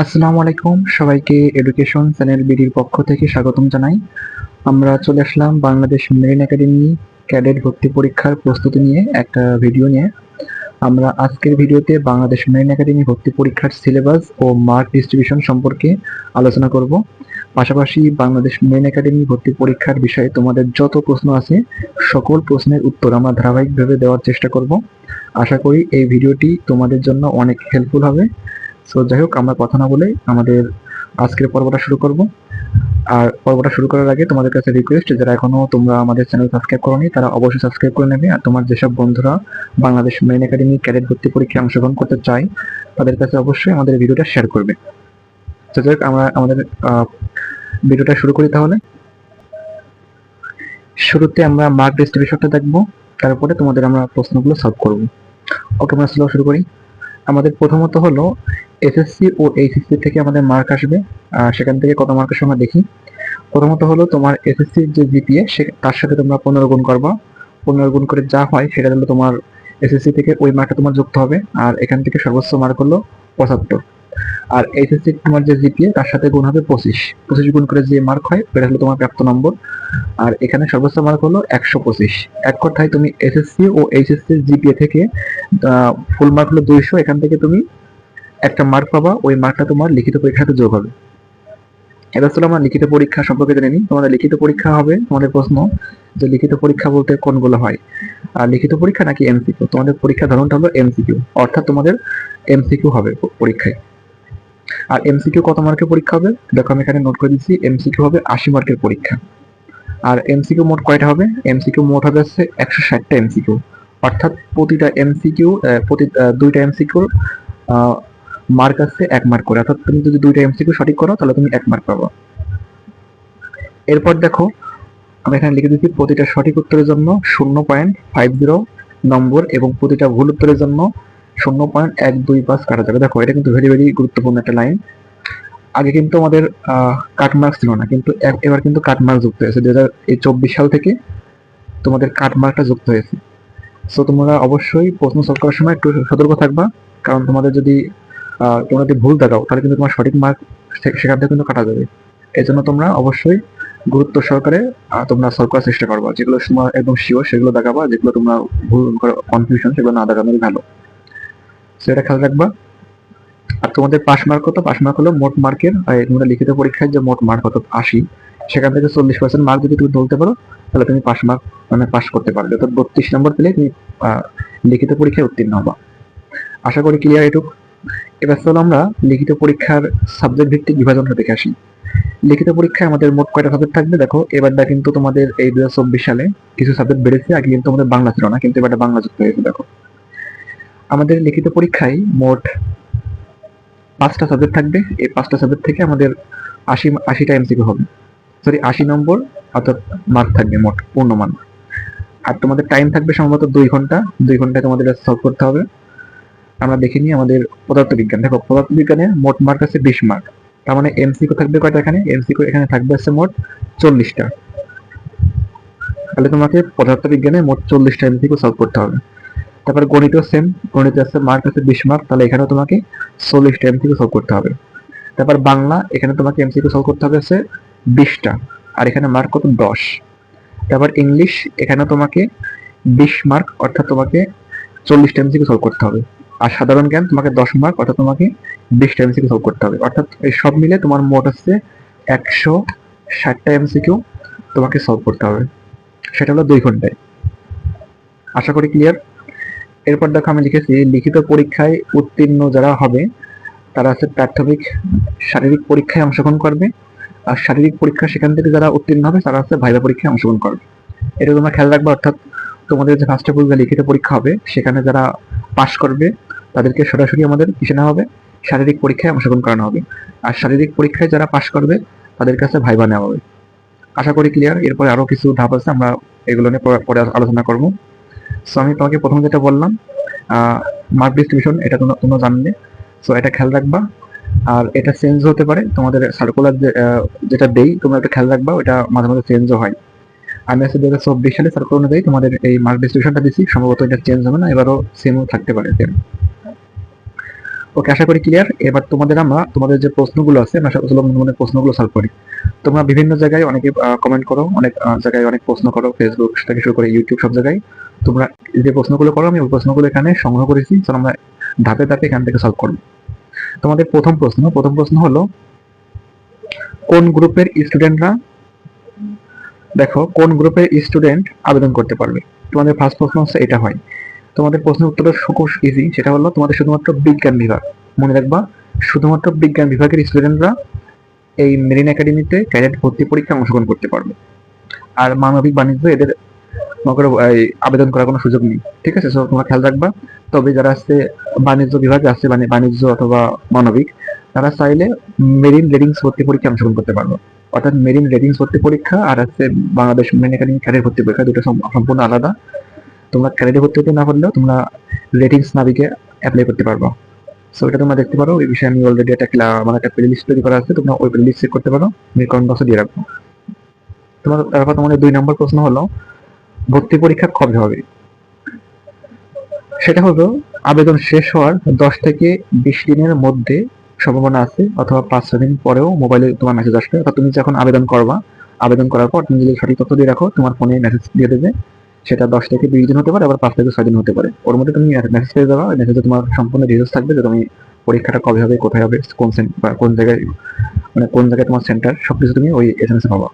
আসসালামু আলাইকুম, সবাইকে এডুকেশন চ্যানেল বিডির পক্ষ থেকে স্বাগতম জানাই। আমরা চলে আসলাম বাংলাদেশ মেরিন একাডেমি ক্যাডেট ভর্তি পরীক্ষার প্রস্তুতি নিয়ে একটা ভিডিও নিয়ে। আমরা আজকের ভিডিওতে বাংলাদেশ মেরিন একাডেমি ভর্তি পরীক্ষার সিলেবাস ও মার্ক ডিস্ট্রিবিউশন সম্পর্কে আলোচনা করব। পাশাপাশি বাংলাদেশ মেরিন একাডেমি ভর্তি পরীক্ষার বিষয়ে তোমাদের যত প্রশ্ন আছে, সকল প্রশ্নের উত্তর আমরা ধারাবাহিকভাবে দেওয়ার চেষ্টা করব। আশা করি এই ভিডিওটি তোমাদের জন্য অনেক হেল্পফুল হবে। সো যাই হোক আমরা কথা না বলে আমাদের আজকের পর্বটা শুরু করব। আর পর্বটা শুরু করার আগে তোমাদের কাছে রিকোয়েস্ট যারা এখনও তোমরা আমাদের চ্যানেল সাবস্ক্রাইব করোনি, তারা অবশ্যই সাবস্ক্রাইব করে নেবে। আর তোমার যেসব বন্ধুরা বাংলাদেশ মেরিন একাডেমি ক্যাডেট ভর্তি পরীক্ষায় অংশগ্রহণ করতে চায়, তাদের কাছে অবশ্যই আমাদের ভিডিওটা শেয়ার করবে। তো যাই হোক আমরা আমাদের ভিডিওটা শুরু করি তাহলে। শুরুতে আমরা মার্ক ডিস্ট্রিবিউশনটা দেখব। তারপরে তোমাদের আমরা প্রশ্নগুলো সলভ করব। ওকে আমরা স্লো শুরু করি। আমাদের প্রথমত হলো এসএসসি ও এইচএসসি থেকে আমাদের মার্ক আসবে। সেখান থেকে কত মার্কের সময় দেখি। প্রথমত হলো তোমার এসএসসির যে জিপিএ সে তার সাথে তোমরা পনেরো গুণ করবা। পনেরো গুণ করে যা হয়, সেটা হলো তোমার এসএসসি থেকে ওই মার্কটা তোমার যুক্ত হবে। আর এখান থেকে সর্বোচ্চ মার্ক হলো পঁচাত্তর। আর এইচএসসি তোমার যে জিপিএ তার সাথে গুণ হবে পঁচিশ। পঁচিশ গুণ করে যে মার্ক হয়, সেটা হলো তোমার প্রাপ্ত নম্বর। আর এখানে সর্বোচ্চ মার্ক হলো একশো পঁচিশ। এক কথায় তুমি এসএসসি ও এইচএসসি জিপিএ থেকে ফুল মার্ক হলো দুইশো। এখান থেকে তুমি একটা মার্ক পাবা ওই মার্কটা তোমার লিখিত পরীক্ষাতে যোগ হবে এবার চলো আমরা লিখিত পরীক্ষা সম্পর্কে জেনে তোমাদের লিখিত পরীক্ষা হবে তোমাদের প্রশ্ন যে লিখিত পরীক্ষা বলতে কোনগুলো হয় আর লিখিত পরীক্ষা নাকি এমসিকিউ তোমাদের পরীক্ষা ধরনটা হলো এমসিকিউ অর্থাৎ তোমাদের এমসিকিউ হবে পরীক্ষায় আর এমসিকিউ কত মার্কের পরীক্ষা হবে দেখো আমি এখানে নোট করে দিচ্ছি এমসিকিউ হবে আশি মার্কের পরীক্ষা আর এমসিকিউ মোট কয়টা হবে এমসিকিউ মোট হবে হচ্ছে একশো ষাটটা এমসিকিউ অর্থাৎ প্রতিটা এমসিকিউ প্রতি দুইটা এমসিকিউর মার্ক আছে, এক মার্ক করে। অর্থাৎ তুমি যদি দুইটা এমসিকিউ সঠিক করো, তাহলে তুমি এক মার্ক পাবো। এরপর দেখো, আমি এখানে লিখে দিচ্ছি প্রতিটা সঠিক উত্তরের জন্য শূন্য পয়েন্ট ফাইভ জিরো নম্বর এবং প্রতিটা ভুল উত্তরের জন্য শূন্য পয়েন্ট এক দুই পাঁচ কাটা যাবে। দেখো, এটা কিন্তু ভেরি ভেরি গুরুত্বপূর্ণ একটা লাইন আগে কিন্তু আমাদের কাট মার্কস ছিল না, কিন্তু এবার কিন্তু কাট মার্ক যুক্ত হয়েছে। দু হাজার চব্বিশ সাল থেকে তোমাদের কাট মার্কটা যুক্ত হয়েছে। সো তোমরা অবশ্যই প্রশ্ন সলভ করার সময় একটু সতর্ক থাকবা, কারণ তোমাদের যদি তোমরা যদি ভুল দেখাও, তাহলে কিন্তু তোমার সঠিক মার্ক সেখান থেকে কিন্তু কাটা যাবে। এই জন্য তোমরা অবশ্যই গুরুত্ব সহকারে তোমরা সলভ করার চেষ্টা করবা। যেগুলো তোমার একদম শিওর সেগুলো দেখাবা, যেগুলো তোমরা ভুল কনফিউশন সেগুলো না দেখানোই ভালো। সেটা খেয়াল রাখবা। আর তোমাদের পাস মার্ক কত? পাস মার্ক হলো মোট মার্কের তোমরা লিখিত পরীক্ষায় যে মোট মার্ক কত আশি, সেখান থেকে চল্লিশ পার্সেন্ট মার্ক যদি তুমি তুলতে পারো, তাহলে তুমি পাস মার্ক মানে পাস করতে পারবে। অর্থাৎ বত্রিশ নম্বর পেলে তুমি লিখিত পরীক্ষায় উত্তীর্ণ হবা। আশা করি ক্লিয়ার এটুক। এবার চলো আমরা লিখিত পরীক্ষার সাবজেক্ট ভিত্তিক বিভাজনটা দেখে আসি। লিখিত পরীক্ষায় আমাদের মোট কয়টা সাবজেক্ট থাকবে? দেখো এবারটা কিন্তু তোমাদের এই দু হাজার চব্বিশ সালে কিছু সাবজেক্ট বেড়েছে, আগে কিন্তু আমাদের বাংলা ছিল না, কিন্তু এবারটা বাংলা যুক্ত হয়েছে, দেখো। আমাদের লিখিত পরীক্ষায় মোট পাঁচটা সাবজেক্ট থাকবে, এই পাঁচটা সাবজেক্ট থেকে আমাদের আশি, আশিটা এমসিকিউ হবে। সরি আশি নম্বর, অর্থাৎ মার্ক থাকবে মোট, পূর্ণ পূর্ণমান আর তোমাদের টাইম থাকবে সম্ভবত দুই ঘণ্টা, দুই ঘন্টায় তোমাদের সলভ করতে হবে। আমরা দেখে নিই আমাদের পদার্থবিজ্ঞান। দেখো, পদার্থবিজ্ঞানে মোট মার্ক আছে বিশ মার্ক তার মানে এমসিকিউ থাকবে কয়টা এখানে? এমসিকিউ এখানে থাকবে আছে মোট চল্লিশটা। তাহলে তোমাকে পদার্থবিজ্ঞানে মোট চল্লিশটা এমসিকিউ সলভ করতে হবে। তারপর গণিত সেম গণিতে আছে মার্ক আছে বিশ মার্ক তাহলে এখানেও তোমাকে চল্লিশটা এমসিকিউ সলভ করতে হবে। তারপর বাংলা, এখানে তোমাকে এমসিকিউ সলভ করতে হবে আছে বিশটা, আর এখানে মার্ক কত? দশ। তারপর ইংলিশ এখানে তোমাকে বিশ মার্ক অর্থাৎ তোমাকে চল্লিশটা এমসিকিউ সলভ করতে হবে। আর সাধারণ জ্ঞান তোমাকে দশ মার্ক অর্থাৎ তোমাকে বিশটা এমসিকিউ সলভ করতে হবে। অর্থাৎ এই সব মিলে তোমার মোট হচ্ছে একশো ষাটটা এমসিকিউ তোমাকে সলভ করতে হবে। সেটা হলো দুই ঘন্টায়। আশা করি ক্লিয়ার এরপর দেখো আমি লিখেছি, লিখিত পরীক্ষায় উত্তীর্ণ যারা হবে, তারা হচ্ছে প্রাথমিক শারীরিক পরীক্ষায় অংশগ্রহণ করবে। আর শারীরিক পরীক্ষা সেখান থেকে যারা উত্তীর্ণ হবে, তারা হচ্ছে ভাইবা পরীক্ষায় অংশগ্রহণ করবে। এটা তোমরা খেয়াল রাখবে, অর্থাৎ তোমাদের যে ফার্স্ট লিখিত পরীক্ষা হবে, সেখানে যারা পাশ করবে তাদেরকে সরাসরি আমাদের কিসে নেওয়া হবে? শারীরিক পরীক্ষায় অংশগ্রহণ করানো হবে। আর শারীরিক পরীক্ষায় যারা পাশ করবে, তাদের কাছে ভাইবা নেওয়া হবে। আশা করি ক্লিয়ার এরপরে আরও কিছু ধাপ আছে, আমরা এগুলো নিয়ে পরে- আলোচনা করব। সো আমি তোমাকে প্রথম যেটা বললাম মার্ক ডিস্ট্রিবিউশন এটা তোমরা তোমরা জানলে। সো এটা খেয়াল রাখবা। আর এটা চেঞ্জ হতে পারে, তোমাদের সার্কুলার যেটা দেই, তোমরা এটা খেয়াল রাখবা, ওটা মাঝে মাঝে চেঞ্জও হয়। আমি আজকে দু হাজার চব্বিশ সালে সার্কুলার অনুযায়ী তোমাদের এই মার্ক ডিস্ট্রিবিউশনটা দিচ্ছি সম্ভবত এটা চেঞ্জ হবে না, এবারও সেমও থাকতে পারে। ওকে আশা করি ক্লিয়ার এবার তোমাদের আমরা তোমাদের যে প্রশ্নগুলো আছে আমরা সেগুলো মনে মনে প্রশ্নগুলো সলভ করি। তোমরা বিভিন্ন জায়গায় অনেকে কমেন্ট করো, অনেক জায়গায় অনেক প্রশ্ন করো ফেসবুক থেকে শুরু করে ইউটিউব সব জায়গায়। তোমরা যে প্রশ্নগুলো করো, আমি ওই প্রশ্নগুলো এখানে সংগ্রহ করেছি তো আমরা ধাপে ধাপে এখান থেকে সলভ করব। তোমাদের প্রথম প্রশ্ন প্রথম প্রশ্ন হলো, কোন গ্রুপের স্টুডেন্টরা দেখো, কোন গ্রুপের স্টুডেন্ট আবেদন করতে পারবে? তোমাদের ফার্স্ট প্রশ্ন হচ্ছে, এটা হয়। তোমাদের প্রশ্নের উত্তরটা খুব ইজি সেটা হলো তোমাদের শুধুমাত্র বিজ্ঞান বিভাগ। মনে রাখবা, শুধুমাত্র বিজ্ঞান বিভাগের স্টুডেন্টরা এই মেরিন একাডেমিতে ক্যাডেট ভর্তি পরীক্ষায় অংশগ্রহণ করতে পারবে। আর মানবিক বাণিজ্য, এদের মনে আবেদন করার কোনো সুযোগ নেই। ঠিক আছে? সো তোমরা খেয়াল রাখবা, তবে যারা আছে বাণিজ্য বিভাগে, আছে মানে বাণিজ্য অথবা মানবিক, তারা চাইলে মেরিন রেডিংস ভর্তি পরীক্ষা অংশগ্রহণ করতে পারবে। অর্থাৎ মেরিন রেডিংস ভর্তি পরীক্ষা আর আছে বাংলাদেশ মেরিন একাডেমি ক্যাডেট ভর্তি পরীক্ষা, দুটো সম্পূর্ণ আলাদা। তোমরা ক্যাডেটে ভর্তি হতে না পারলেও তোমরা রেটিংস নাবিকে অ্যাপ্লাই করতে পারবে। সো এটা তোমরা দেখতে পারো। এই বিষয়ে আমি অলরেডি একটা আমার একটা প্লে লিস্ট তৈরি করা আছে। তোমরা ওই প্লে লিস্ট চেক করতে পারো। আমি কমেন্ট বক্সে দিয়ে রাখব। তোমার, তারপর তোমাদের দুই নম্বর প্রশ্ন হলো, ভর্তি পরীক্ষা কবে হবে? সেটা হলো, আবেদন শেষ হওয়ার দশ থেকে বিশ দিনের মধ্যে সম্ভাবনা আছে, অথবা পাঁচ, ছয় দিন পরেও মোবাইলে তোমার মেসেজ আসবে। অর্থাৎ তুমি যখন আবেদন করবা, আবেদন করার পর তুমি যদি সঠিক তথ্য দিয়ে রাখো, তোমার ফোনে মেসেজ দিয়ে দেবে। সেটা দশ থেকে বিশ দিন হতে পারে, আবার পাঁচ থেকে ছয় দিন হতে পারে। ওর মধ্যে তুমি মেসেজ পেয়ে যাবা মেসেজে তোমার সম্পূর্ণ ডিটেলস থাকবে যে তুমি পরীক্ষাটা কবে হবে, কোথায় হবে, কোন বা কোন জায়গায় মানে কোন জায়গায় তোমার সেন্টার সবকিছু তুমি ওই এস এম এস পাবা।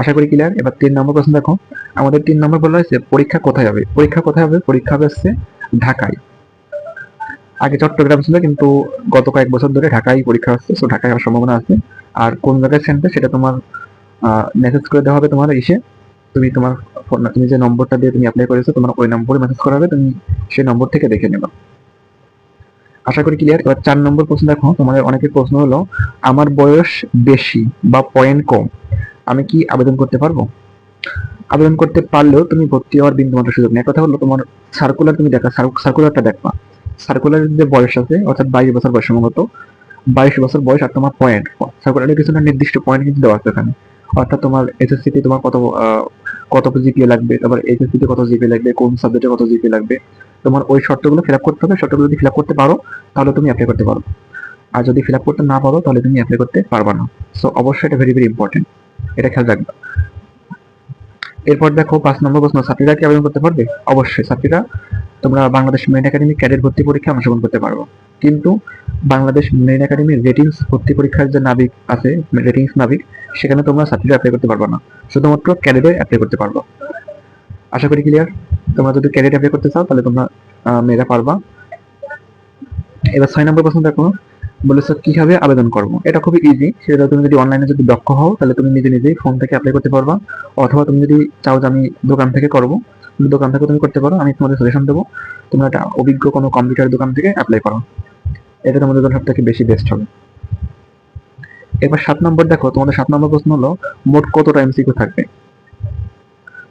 আশা করি ক্লিয়ার এবার তিন নম্বর প্রশ্ন দেখো। আমাদের তিন নম্বর বলা হয়েছে, পরীক্ষা কোথায় হবে? পরীক্ষা কোথায় হবে? পরীক্ষা হবে হচ্ছে ঢাকায়। আগে চট্টগ্রাম ছিল, কিন্তু গত কয়েক বছর ধরে ঢাকায় পরীক্ষা হচ্ছে তো ঢাকায় হওয়ার সম্ভাবনা আছে। আর কোন জায়গায় সেন্টার সেটা তোমার মেসেজ করে দেওয়া হবে তোমার এসে তুমি তোমার তুমি যে নম্বরটা দিয়ে তুমি অ্যাপ্লাই করেছ, তোমার ওই নম্বরে মেসেজ করা হবে, তুমি সেই নম্বর থেকে দেখে নেবা। আশা করি ক্লিয়ার এবার চার নম্বর প্রশ্ন দেখো, তোমাদের অনেকের প্রশ্ন হলো, আমার বয়স বেশি বা পয়েন্ট কম, আমি কি আবেদন করতে পারব? আবেদন করতে পারলেও তুমি ভর্তি হওয়ার বিন্দুমাত্র সুযোগ নেই। কথা হলো, তোমার সার্কুলার তুমি দেখা সার্কুলারটা দেখবা। সার্কুলারের যে বয়স আছে, অর্থাৎ বাইশ বছর বয়স সম্ভবত বাইশ বছর বয়স আর তোমার পয়েন্ট সার্কুলারের কিছু না, নির্দিষ্ট পয়েন্ট কিন্তু দেওয়া আছে এখানে। অর্থাৎ তোমার এসএসসি তে তোমার কত কত জিপিএ লাগবে, তারপর এইচএসসি তে কত জিপিএ লাগবে, কোন সাবজেক্টে কত জিপি লাগবে, তোমার ওই শর্তগুলো ফিল আপ করতে হবে। শর্তগুলো যদি ফিল আপ করতে পারো, তাহলে তুমি অ্যাপ্লাই করতে পারো। আর যদি ফিল আপ করতে না পারো, তাহলে তুমি অ্যাপ্লাই করতে পারবা না। সো অবশ্যই এটা ভেরি ভেরি ইম্পর্টেন্ট এটা খেয়াল রাখবা। এরপর দেখো পাঁচ নম্বর প্রশ্ন, ছাত্রীরা কি আবেদন করতে পারবে? অবশ্যই, ছাত্রীরা। তোমরা বাংলাদেশ মেরিন একাডেমি ক্যাডেট ভর্তি পরীক্ষায় অংশগ্রহণ করতে পারব কিন্তু বাংলাদেশ মেরিন একাডেমি রেটিংস ভর্তি পরীক্ষার যে নাবিক আছে, রেটিংস নাবিক, সেখানে তোমরা ছাত্রীরা অ্যাপ্লাই করতে পারবে না। শুধুমাত্র ক্যাডেটে অ্যাপ্লাই করতে পারব। আশা করি ক্লিয়ার তোমরা যদি ক্যাডেট অ্যাপ্লাই করতে চাও, তাহলে তোমরা মেয়েরা পারবা। এবার ছয় নম্বর প্রশ্ন দেখো। বলেছ কীভাবে আবেদন করব? এটা খুবই ইজি সেটা তুমি যদি অনলাইনে যদি দক্ষ হও, তাহলে তুমি নিজে নিজেই ফোন থেকে অ্যাপ্লাই করতে পারবা। অথবা তুমি যদি চাও যে আমি দোকান থেকে করব দোকান থেকে তুমি করতে পারো। আমি তোমাদের সাজেশন দেবো, তোমরা একটা অভিজ্ঞ কোনো কম্পিউটার দোকান থেকে অ্যাপ্লাই করো। এটা তোমাদের জন্য সব থেকে বেশি বেস্ট হবে। এবার সাত নম্বর দেখো, তোমাদের সাত নম্বর প্রশ্ন হলো, মোট কতটা এমসিকিউ থাকবে?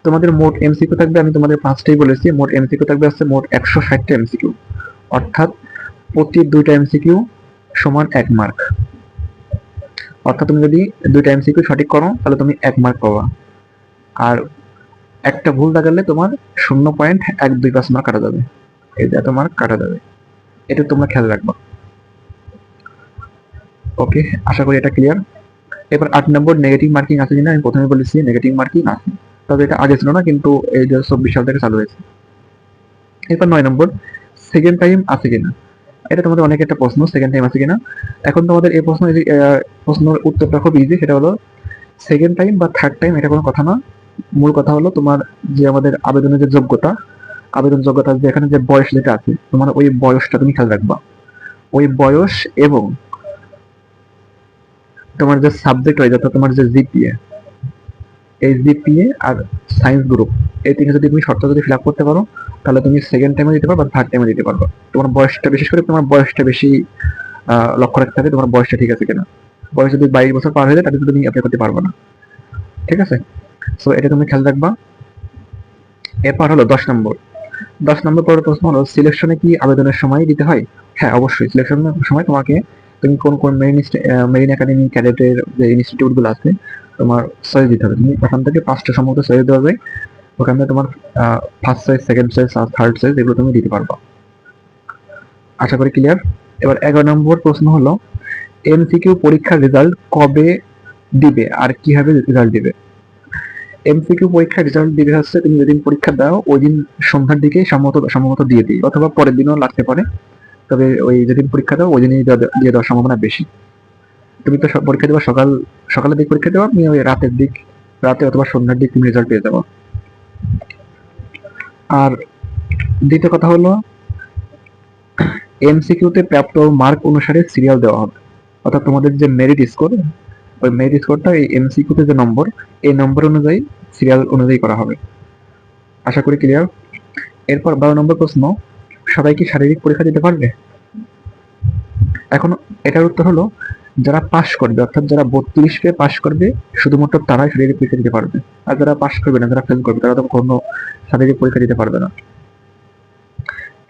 তোমাদের মোট এমসিকিউ থাকবে, আমি তোমাদের পাঁচটাই বলেছি, মোট এমসিকিউ থাকবে হচ্ছে মোট একশো ষাটটা এমসিকিউ অর্থাৎ প্রতি দুইটা এমসিকিউ সমান এক মার্ক অর্থাৎ তুমি যদি দুইটা এমসিকিউ সঠিক করো, তাহলে তুমি এক মার্ক পাবা। আর একটা ভুল দেখালে তোমার শূন্য পয়েন্ট এক দুই পাঁচ মার্ক কাটা যাবে। এই যে এত মার্ক কাটা যাবে। এটা তোমরা খেয়াল রাখবা। ওকে আশা করি এটা ক্লিয়ার এবার আট নম্বর নেগেটিভ মার্কিং আছে কিনা? আমি প্রথমে বলেছি নেগেটিভ মার্কিং আছে। তবে এটা আগে ছিল না, কিন্তু এই যে চব্বিশ সাল থেকে চালু হয়েছে। এরপর নয় নম্বর সেকেন্ড টাইম আছে কিনা? এটা তোমাদের অনেক একটা প্রশ্ন সেকেন্ড টাইম আছে কিনা? এখন তোমাদের এই প্রশ্ন প্রশ্নের উত্তরটা খুব ইজি সেটা হলো সেকেন্ড টাইম বা থার্ড টাইম এটা কোনো কথা না। মূল কথা হলো তোমার যে আমাদের আবেদনের যে যোগ্যতা, আবেদন যোগ্যতা যে এখানে যে বয়স যেটা আছে, তোমার ওই বয়সটা তুমি খেয়াল রাখবা। ওই বয়স এবং তোমার যে সাবজেক্ট হয় অর্থাৎ তোমার যে জিপিএ এই জিপিএ আর সায়েন্স গ্রুপ এই তিনটে যদি তুমি শর্ত যদি ফিল আপ করতে পারো, তাহলে তুমি সেকেন্ড টাইমে দিতে পারো বা থার্ড টাইমে দিতে পারবে। তোমার বয়সটা বিশেষ করে তোমার বয়সটা বেশি লক্ষ্য রাখতে হবে, তোমার বয়সটা ঠিক আছে কিনা। বয়স যদি বাইশ বছর পার হয়ে যায়, তাহলে তুমি অ্যাপ্লাই করতে পারবে না। ঠিক আছে? সো এটা তুমি খেয়াল রাখবা। এরপর হলো দশ নম্বর। দশ নম্বর পরের প্রশ্ন হলো সিলেকশনে কি আবেদনের সময় দিতে হয়? হ্যাঁ অবশ্যই সিলেকশনের সময় তোমাকে তুমি কোন কোন মেরিন মেরিন একাডেমি ক্যাডেটের যে ইনস্টিটিউটগুলো আছে তোমার চয়েস দিতে হবে। তুমি ওখান থেকে পাঁচটা সম্ভবত চয়েস দেওয়া যায় ওখান তোমার ফার্স্ট চয়েস সেকেন্ড চয়েস আর থার্ড চয়েস এগুলো তুমি দিতে পারবা। আশা করি ক্লিয়ার এবার এগারো নম্বর প্রশ্ন হলো এমসিকিউ পরীক্ষার রেজাল্ট কবে দিবে? আর কীভাবে রেজাল্ট দিবে? এমসিকিউ পরীক্ষার রেজাল্ট দিবে হচ্ছে, তুমি যেদিন পরীক্ষা দাও ওই দিন সন্ধ্যার দিকে সম্ভবত সম্ভবত দিয়ে দিই অথবা পরের দিনও লাগতে পারে। তবে ওই যেদিন পরীক্ষা দাও ওই দিনই দিয়ে দেওয়ার সম্ভাবনা বেশি। তুমি তো পরীক্ষা দেওয়া সকাল, সকালের দিক পরীক্ষা দেওয়া তুমি ওই রাতের দিক, রাতে অথবা সন্ধ্যার দিক তুমি রেজাল্ট পেয়ে যাব। আর দ্বিতীয় কথা হলো এমসিকিউতে প্রাপ্ত মার্ক অনুসারে সিরিয়াল দেওয়া হবে। অর্থাৎ তোমাদের যে মেরিট স্কোর ওই মেরিট স্কোরটা এই এমসিকিউতে যে নম্বর, এই নম্বর অনুযায়ী সিরিয়াল অনুযায়ী করা হবে। আশা করি ক্লিয়ার এরপর বারো নম্বর প্রশ্ন, সবাই কি শারীরিক পরীক্ষা দিতে পারবে? এখন এটার উত্তর হলো যারা পাশ করবে, অর্থাৎ যারা বত্রিশ পেয়ে পাশ করবে, শুধুমাত্র তারাই শারীরিক পরীক্ষা দিতে পারবে। আর যারা পাশ করবে না, যারা ফেল করবে, তারা তো কোনো শারীরিক পরীক্ষা দিতে পারবে না।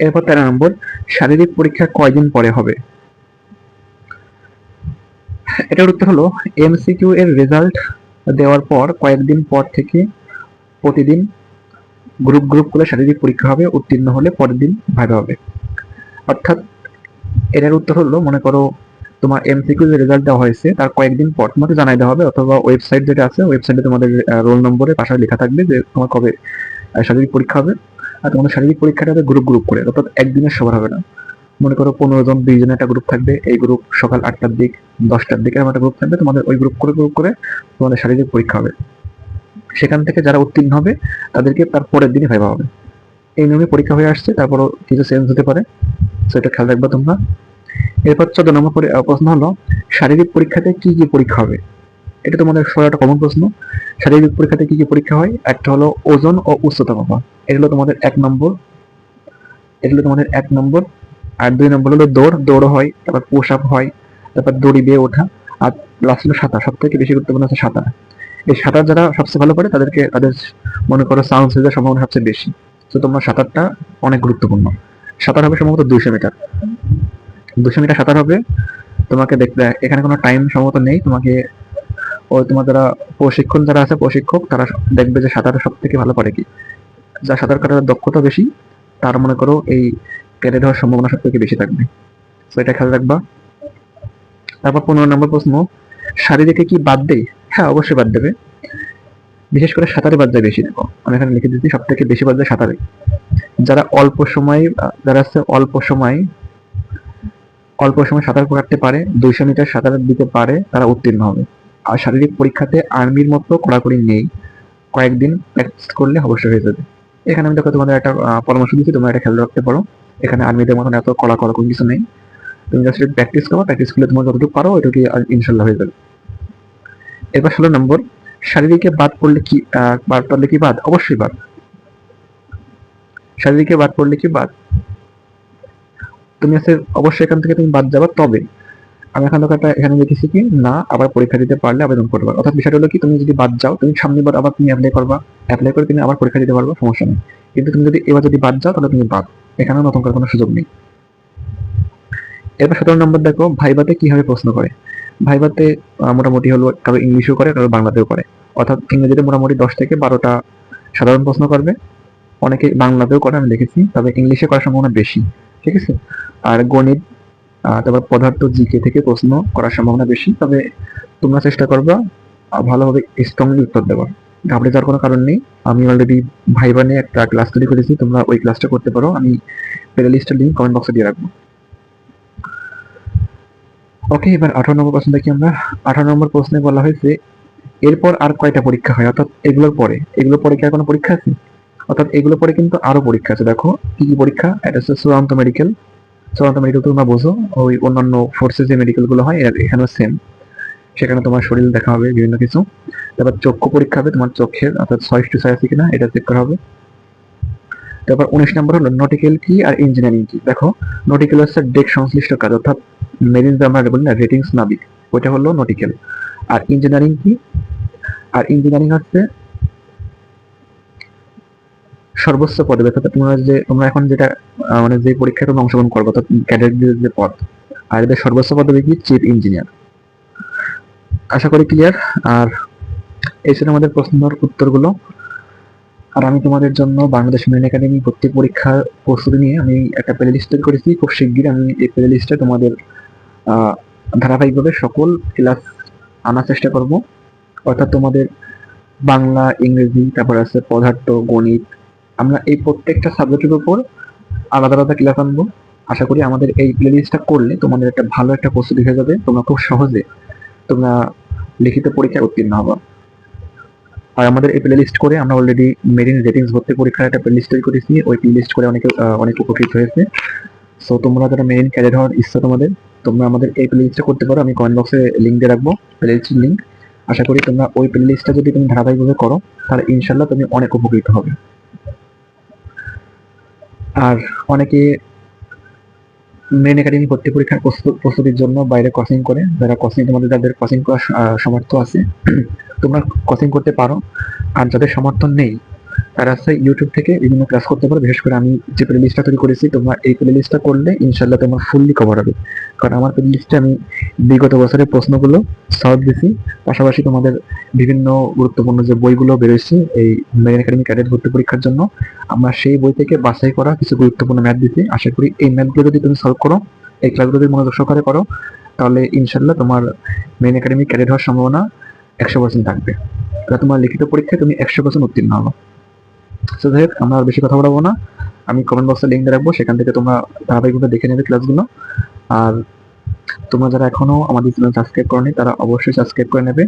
এরপর তেরো নম্বর, শারীরিক পরীক্ষা কয়দিন পরে হবে? এটার উত্তর হলো এমসিকিউ এর রেজাল্ট দেওয়ার পর কয়েকদিন পর থেকে প্রতিদিন গ্রুপ গ্রুপ করে শারীরিক পরীক্ষা হবে, উত্তীর্ণ হলে পরের দিন ভাইবা হবে। অর্থাৎ এটার উত্তর হলো, মনে করো তোমার এমসিকিউ যে রেজাল্ট দেওয়া হয়েছে, তার কয়েকদিন পর তোমাকে জানাই দেওয়া হবে, অথবা ওয়েবসাইট যেটা আছে ওয়েবসাইটে তোমাদের রোল নম্বরের পাশে লেখা থাকবে যে তোমার কবে শারীরিক পরীক্ষা হবে। আর তোমাদের শারীরিক পরীক্ষাটা হবে গ্রুপ গ্রুপ করে, অর্থাৎ একদিনের সবার হবে না। মনে করো পনেরো জন দুই জনের একটা গ্রুপ থাকবে, এই গ্রুপ সকাল আটটার দিক, দশটার দিকে একটা গ্রুপ থাকবে, তোমাদের ওই গ্রুপ করে গ্রুপ করে তোমাদের শারীরিক পরীক্ষা হবে। সেখান থেকে যারা উত্তীর্ণ হবে, তাদেরকে তার পরের দিনই ভাইবা হবে। এই নিয়মে পরীক্ষা হয়ে আসছে, তারপরও কিছু চেঞ্জ হতে পারে। সেটা খেয়াল রাখবে তোমরা। এরপর চোদ্দ নম্বর প্রশ্ন হলো, শারীরিক পরীক্ষাতে কি কি পরীক্ষা হবে? এটা তোমাদের সবার একটা কমন প্রশ্ন। শারীরিক পরীক্ষাতে কি কি পরীক্ষা হয়? একটা হলো ওজন ও উচ্চতা মাপা। হলো তোমাদের এক নম্বর। এটা হলো তোমাদের এক নম্বর। আর দুই নম্বর হলো দৌড়। দৌড় হয়, তারপর পোশ আপ হয়, তারপর দড়ি বেয়ে ওঠা। আর লাস্ট হলো সাঁতার। সব থেকে বেশি গুরুত্বপূর্ণ হচ্ছে সাঁতার। এই সাঁতার যারা সবচেয়ে ভালো করে, তাদেরকে, তাদের মনে করো সাউন্ড হয়ে সম্ভাবনা সবচেয়ে বেশি। তো তোমার সাঁতারটা অনেক গুরুত্বপূর্ণ। সাঁতার হবে সম্ভবত দুইশো মিটার। দুশো মিটার সাঁতার হবে। তোমাকে দেখতে, এখানে কোনো টাইম সম্ভবত নেই। তোমাকে ওই তোমার যারা প্রশিক্ষণ যারা আছে, প্রশিক্ষক, তারা দেখবে যে সাঁতার সব থেকে ভালো পারে কি। যা সাঁতার কাটার দক্ষতা বেশি, তার মনে করো এই ক্যাডেট হওয়ার সম্ভাবনা সব থেকে বেশি থাকবে। তো এটা খেয়াল রাখবা। তারপর পনেরো নম্বর প্রশ্ন, শারীরিকে কি বাদ দেয় হ্যাঁ অবশ্যই বাদ দেবে। বিশেষ করে সাঁতারে বাদ যায় বেশি দেখো। আমি এখানে লিখে দিচ্ছি সব থেকে বেশি বাদ যায় সাঁতারে। যারা অল্প সময়, যারা আছে অল্প সময় অল্প সময় সাঁতার কাটতে পারে, দুইশো মিটার সাঁতার দিতে পারে, তারা উত্তীর্ণ হবে। আর শারীরিক পরীক্ষাতে আর্মির মতো কড়াকড়ি নেই। কয়েকদিন প্র্যাকটিস করলে অবশ্যই হয়ে যাবে। এখানে আমি দেখো তোমাদের একটা পরামর্শ দিচ্ছি, তোমরা এটা খেয়াল রাখতে পারো। এখানে আর্মিদের মতন এত কড়া কড়া কোনো কিছু নেই। তুমি জাস্ট প্র্যাকটিস করো প্র্যাকটিস করলে তোমার যতটুকু পারো ওইটুকু ইনশাল্লাহ হয়ে যাবে। এরপর ষোলো নম্বর, শারীরিকে বাদ পড়লে কি বাদ পড়লে কি বাদ? অবশ্যই বাদ। শারীরিকে বাদ পড়লে কি বাদ? তুমি আছে অবশ্যই এখান থেকে তুমি বাদ যাবা, তবে আমি এখান একটা এখানে লিখেছি কি, না, আবার পরীক্ষা দিতে পারলে আবেদন করবে অর্থাৎ বিষয়টা হলো কি, তুমি যদি বাদ যাও, তুমি সামনে বার আবার তুমি অ্যাপ্লাই করবা। অ্যাপ্লাই করে তুমি আবার পরীক্ষা দিতে পারবে, সমস্যা নেই। কিন্তু তুমি যদি এবার যদি বাদ যাও, তাহলে তুমি বাদ। এখানে নতুন করে কোনো সুযোগ নেই। এরপর সতেরো নম্বর দেখো, ভাইবাতে কীভাবে প্রশ্ন করে? ভাইবাতে মোটামুটি হলো কারও ইংলিশেও করে, কারও বাংলাতেও করে। অর্থাৎ ইংরেজিতে মোটামুটি দশ থেকে বারোটা সাধারণ প্রশ্ন করবে, অনেকে বাংলাতেও করে, আমি দেখেছি, তবে ইংলিশে করার সম্ভাবনা বেশি। ঠিক আছে? আর গণিত তারপর পদার্থ জিকে থেকে প্রশ্ন করার সম্ভাবনা বেশি, তবে তোমরা চেষ্টা করবা ভালোভাবে স্ট্রংলি উত্তর দেওয়ার ঘাবড়ে যাওয়ার কোনো কারণ নেই। আমি অলরেডি ভাইবা একটা ক্লাস তৈরি করেছি, তোমরা ওই ক্লাসটা করতে পারো। আমি প্লে লিস্টের লিঙ্ক কমেন্ট বক্সে দিয়ে রাখব। ওকে এবার আঠারো নম্বর প্রশ্ন দেখি আমরা। আঠারো নম্বর প্রশ্নে বলা হয়েছে, এরপর আর কয়টা পরীক্ষা হয়? অর্থাৎ এগুলোর পরে। এগুলোর পরে কি আর কোনো পরীক্ষা আছে? অর্থাৎ এগুলো পরে কিন্তু আরও পরীক্ষা আছে। দেখো, কি কি পরীক্ষা? এটা হচ্ছে চূড়ান্ত মেডিকেল চূড়ান্ত মেডিকেল তোমরা বোঝো, ওই অন্যান্য ফোর্সে যে মেডিকেলগুলো হয় এখানেও সেম সেখানে তোমার শরীর দেখা হবে বিভিন্ন কিছু। তারপর চক্ষু পরীক্ষা হবে, তোমার চোখের, অর্থাৎ ছয় টু ছয় আছে কিনা, এটা চেক করা হবে। তারপর উনিশ নম্বর হলো নটিক্যাল কি আর ইঞ্জিনিয়ারিং কি? দেখো নটিক্যাল হচ্ছে ডেক সংশ্লিষ্ট কাজ, অর্থাৎ মেরিন আমরা বলি না রেটিংস নাবিক, ওইটা হলো নটিক্যাল আর ইঞ্জিনিয়ারিং কি? আর ইঞ্জিনিয়ারিং হচ্ছে সর্বোচ্চ পদে, অর্থাৎ তোমরা যে তোমরা এখন যেটা মানে যে পরীক্ষায় তোমরা অংশগ্রহণ করবে, অর্থাৎ ক্যাডেট যে পদ, আর এদের সর্বোচ্চ পদবি কি চিফ ইঞ্জিনিয়ার। আশা করি ক্লিয়ার আর এই ছিল আমাদের প্রশ্নের উত্তরগুলো। আর আমি তোমাদের জন্য বাংলাদেশ মেন একাডেমি ভর্তি পরীক্ষার প্রস্তুতি নিয়ে আমি একটা প্লে লিস্ট তৈরি করেছি। খুব শিগগির আমি এই প্লে লিস্টে তোমাদের ধারাবাহিকভাবে সকল ক্লাস আনার চেষ্টা করব। অর্থাৎ তোমাদের বাংলা, ইংরেজি, তারপর আছে পদার্থ, গণিত আমরা এই প্রত্যেকটা সাবজেক্টের উপর আলাদা আলাদা ক্লাস আনব। আশা করি আমাদের এই প্লে লিস্টটা করলে তোমাদের একটা ভালো একটা প্রস্তুতি হয়ে যাবে। তোমরা খুব সহজে তোমরা লিখিত পরীক্ষায় উত্তীর্ণ হবে। আর আমাদের এই প্লে লিস্ট করে আমরা অলরেডি মেরিন রেটিংস ভর্তি পরীক্ষার একটা প্লে লিস্ট তৈরি করেছি। ওই প্লে লিস্ট করে অনেকে অনেক উপকৃত হয়েছে। সো তোমরা যারা মেরিন ক্যাডেট হওয়ার ইচ্ছা তোমাদের, তোমরা আমাদের এই প্লে লিস্টটা করতে পারো। আমি কমেন্ট বক্সে লিঙ্ক দিয়ে রাখব প্লে লিস্টের লিঙ্ক আশা করি তোমরা ওই প্লে লিস্টটা যদি তুমি ধারাবাহিকভাবে করো, তাহলে ইনশাল্লাহ তুমি অনেক উপকৃত হবে। আর অনেকে মেন একাডেমি ভর্তি পরীক্ষার প্রস্তুত- প্রস্তুতির জন্য বাইরে কোচিং করে, যারা কোচিং তোমাদের, যাদের কোচিং করার সমর্থ সামর্থ্য আছে, তোমরা কোচিং করতে পারো। আর যাদের সমর্থন নেই আছে ইউটিউব থেকে বিভিন্ন ক্লাস করতে পারো। বিশেষ করে আমি যে প্লে লিস্টটা তৈরি করেছি, তোমরা এই প্লে লিস্টটা করলে ইনশাল্লাহ তোমার ফুললি কভার হবে। কারণ আমার প্লে লিস্টে আমি বিগত বছরের প্রশ্নগুলো সলভ দিছি। পাশাপাশি তোমাদের বিভিন্ন গুরুত্বপূর্ণ যে বইগুলো বেরোয়েছে, এই মেরিন একাডেমি ক্যাডেট ভর্তি পরীক্ষার জন্য, আমরা সেই বই থেকে বাছাই করা কিছু গুরুত্বপূর্ণ ম্যাথ দিছি। আশা করি এই ম্যাথগুলো যদি তুমি সলভ করো, এই ক্লাসগুলো যদি মনোযোগ সহকারে করো, তাহলে ইনশাল্লাহ তোমার মেরিন একাডেমি ক্যাডেট হওয়ার সম্ভাবনা একশো পার্সেন্ট থাকবে। তোমার লিখিত পরীক্ষায় তুমি একশো পার্সেন্ট উত্তীর্ণ হবে। তো যাই হোক আমরা আর বেশি কথা বলব না। আমি কমেন্ট বক্সে লিঙ্ক রাখব, সেখান থেকে তোমরা ধারাবাহিকভাবে দেখে নেবে ক্লাসগুলো আর তোমরা যারা এখনও আমাদের চ্যানেল সাবস্ক্রাইব করনি, তারা অবশ্যই সাবস্ক্রাইব করে নেবে।